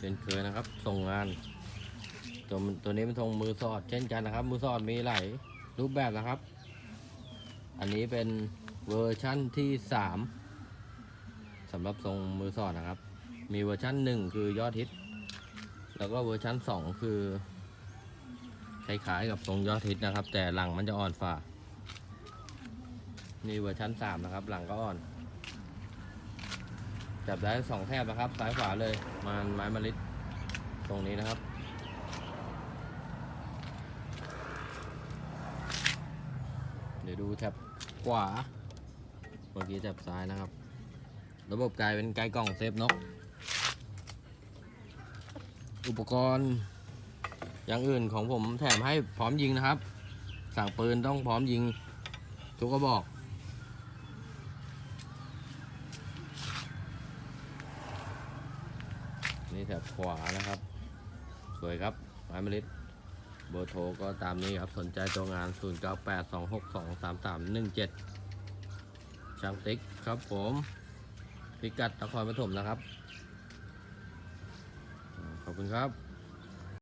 เช่นเคยนะครับ ส่งงาน ตัวนตัวนี้เป็นทรงมือสอด เช่นกันนะครับ มือสอดมีหลายรูปแบบนะครับ อันนี้เป็นเวอร์ชั่นที่สามสำหรับทรงมือสอดนะครับ มีเวอร์ชั่นหนึ่งคือยอดฮิต แล้วก็เวอร์ชั่นสองคือคล้ายๆกับทรงยอดฮิตนะครับ แต่หลังมันจะอ่อนฝ่านี่เวอร์ชั่นสามนะครับ หลังก็อ่อน จับได้สองแถบนะครับ ซ้ายขวาเลยมันไม้มะลิตรงนี้นะครับเดี๋ยวดูแถบขวา เมื่อกี้แถบซ้ายนะครับ ระบบกลายเป็นไกลกล่องเซฟนก อุปกรณ์อย่างอื่นของผมแถมให้พร้อมยิงนะครับ สั่งปืนต้องพร้อมยิง ทุกกระบอก นี่แถบขวานะครับ สวยครับไม้เมล็ดเบอร์โทรก็ตามนี้ครับ สนใจตัวงาน 0 9 8 2 6 2 3 3 1 7 ช่างติ๊กครับผม พิกัดนครปฐมนะครับ ขอบคุณครับ